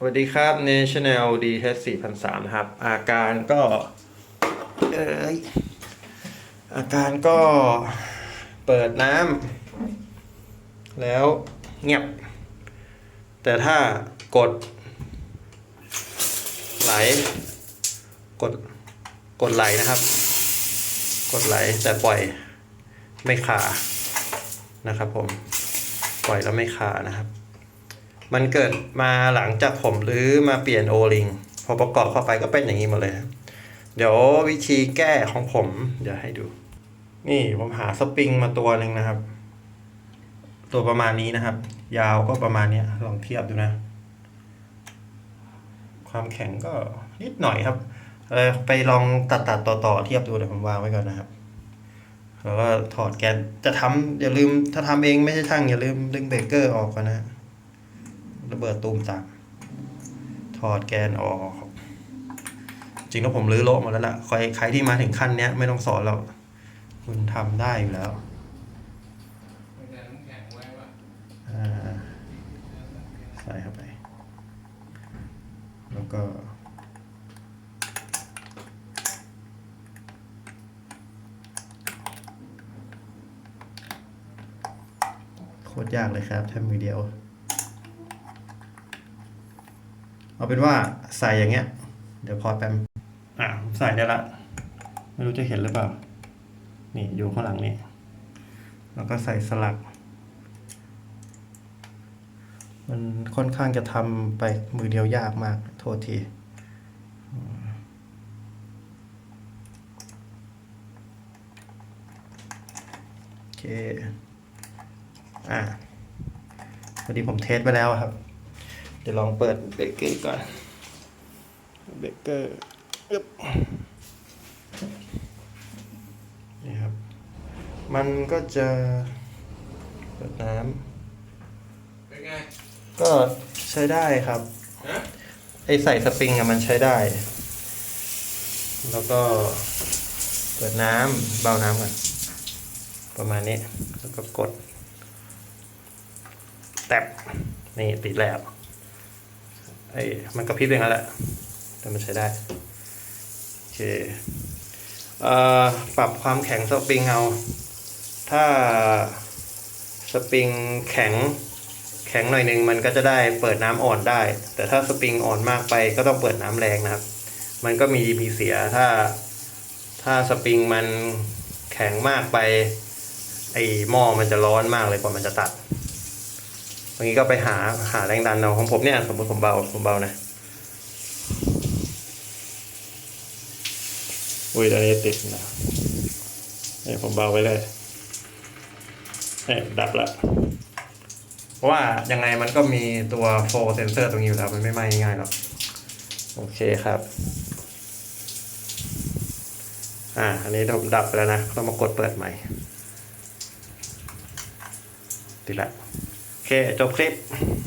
สวัสดีครับ National DH 4003นะครับ อาการก็เอยอาการก็เปิดน้ำแล้วเงียบ แต่ถ้ากด ไหล กดกดไหลนะครับ กดไหลแต่ปล่อยไม่ขานะครับผม ปล่อยแล้วไม่ขานะครับ มันเกิดมาหลังจากผมรื้อมาเปลี่ยนโอลิงพอประกอบเข้าไปก็เป็นอย่างนี้หมดเลยครับเดี๋ยววิธีแก้ของผม เดี๋ยวให้ดู นี่ผมหาสปริงมาตัวหนึ่งนะครับ ตัวประมาณนี้นะครับ ยาวก็ประมาณนี้ลองเทียบดูนะ ความแข็งก็นิดหน่อยครับเออไปลองตัดตัดต่อต่อเทียบดูเดี๋ยวผมวางไว้ก่อนนะครับแล้วก็ถอดแกนจะทำอย่าลืมถ้าทำเองไม่ใช่ช่างอย่าลืมดึงเบรกเกอร์ออกก่อนนะ ระเบิดตูมตามถอดแกนออก จริงแล้วผมรื้อโละหมดแล้วล่ะ ใครใครที่มาถึงขั้นเนี้ยไม่ต้องสอนเราคุณทำได้อยู่แล้วไม่ใช่น้ำแข็งไว้ว่ะอ่าใส่เข้าไป แล้วก็โคตรยากเลยครับทำมือเดียว เอาเป็นว่าใส่อย่างเงี้ย เดี๋ยวพอแป๊มอะใส่ได้ละ ไม่รู้จะเห็นหรือเปล่า นี่อยู่ข้างหลังนี่ แล้วก็ใส่สลัก มันค่อนข้างจะทำไปมือเดียวยากมาก โทษทีโอเค อะพอดีผมเทสไปแล้วครับ เดี๋ยวลองเปิดเบเกอร์ก่อน เบเกอร์อึบนี่ครับ มันก็จะเปิดน้ำเป็นไง ก็ใช้ได้ครับไอใส่สปริงอะมันใช้ได้ แล้วก็เปิดน้ำเบาน้ำก่อนประมาณนี้ แล้วก็กด แตบนี่ติดแล้ว ไอ้มันกระพริบองนั้นแหละแต่มันใช้ได้โอเคเอ่อปรับความแข็งสปริงเอา ถ้าสปริงแข็งแข็งหน่อยหนึงมันก็จะได้เปิดน้ำอ่อนได้ แต่ถ้าสปริงอ่อนมากไปก็ต้องเปิดน้ำแรงนะครับ มันก็มีมีเสียถ้าถ้าสปริงมันแข็งมากไปไอหม้อมันจะร้อนมากเลยกว่ามันจะตัด บางทีก็ไปหาหาแรงดันเอาของผมเนี่ยสมมติผมเบาผมเบานะอุ้ยตอนนี้ติดนะเนี่ยผมเบาไปเลยเนี่ยดับละเพราะว่ายังไงมันก็มีตัวโฟเซนเซอร์ตรงนี้อยู่แล้วมันไม่ไหม้ง่ายหรอกโอเคครับ อ่า อันนี้ผมดับไปแล้วนะต้องมากดเปิดใหม่ติดละโอ เคจบคลิป